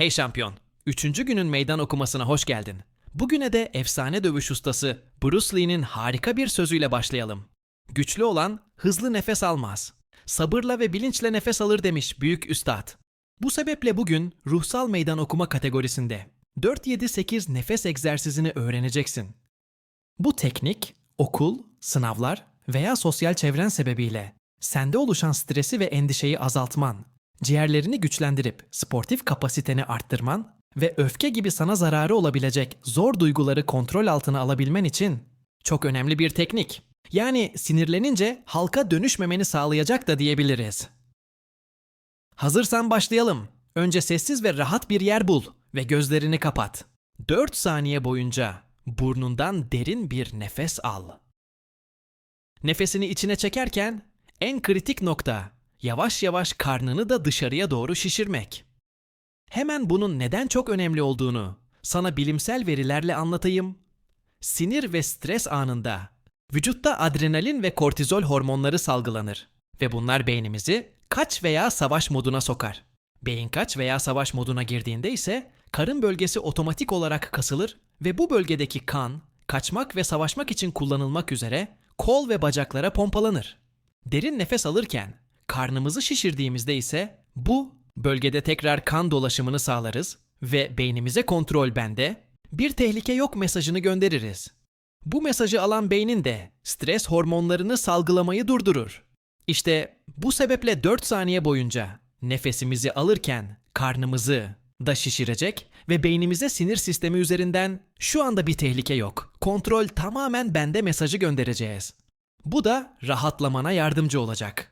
Hey şampiyon, üçüncü günün meydan okumasına hoş geldin. Bugüne de efsane dövüş ustası Bruce Lee'nin harika bir sözüyle başlayalım. Güçlü olan hızlı nefes almaz. Sabırla ve bilinçle nefes alır demiş büyük üstad. Bu sebeple bugün ruhsal meydan okuma kategorisinde 4-7-8 nefes egzersizini öğreneceksin. Bu teknik okul, sınavlar veya sosyal çevren sebebiyle sende oluşan stresi ve endişeyi azaltman, ciğerlerini güçlendirip sportif kapasiteni arttırman ve öfke gibi sana zararı olabilecek zor duyguları kontrol altına alabilmen için çok önemli bir teknik. Yani sinirlenince halka dönüşmemeni sağlayacak da diyebiliriz. Hazırsan başlayalım. Önce sessiz ve rahat bir yer bul ve gözlerini kapat. 4 saniye boyunca burnundan derin bir nefes al. Nefesini içine çekerken en kritik nokta yavaş yavaş karnını da dışarıya doğru şişirmek. Hemen bunun neden çok önemli olduğunu sana bilimsel verilerle anlatayım. Sinir ve stres anında vücutta adrenalin ve kortizol hormonları salgılanır ve bunlar beynimizi kaç veya savaş moduna sokar. Beyin kaç veya savaş moduna girdiğinde ise karın bölgesi otomatik olarak kasılır ve bu bölgedeki kan kaçmak ve savaşmak için kullanılmak üzere kol ve bacaklara pompalanır. Derin nefes alırken karnımızı şişirdiğimizde ise bu bölgede tekrar kan dolaşımını sağlarız ve beynimize kontrol bende, bir tehlike yok mesajını göndeririz. Bu mesajı alan beynin de stres hormonlarını salgılamayı durdurur. İşte bu sebeple 4 saniye boyunca nefesimizi alırken karnımızı da şişirecek ve beynimize sinir sistemi üzerinden şu anda bir tehlike yok. Kontrol tamamen bende mesajı göndereceğiz. Bu da rahatlamana yardımcı olacak.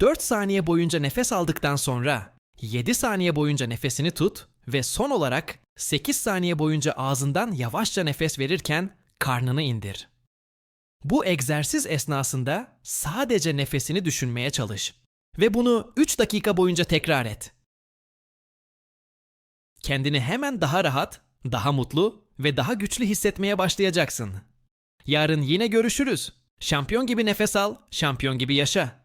4 saniye boyunca nefes aldıktan sonra 7 saniye boyunca nefesini tut ve son olarak 8 saniye boyunca ağzından yavaşça nefes verirken karnını indir. Bu egzersiz esnasında sadece nefesini düşünmeye çalış ve bunu 3 dakika boyunca tekrar et. Kendini hemen daha rahat, daha mutlu ve daha güçlü hissetmeye başlayacaksın. Yarın yine görüşürüz. Şampiyon gibi nefes al, şampiyon gibi yaşa.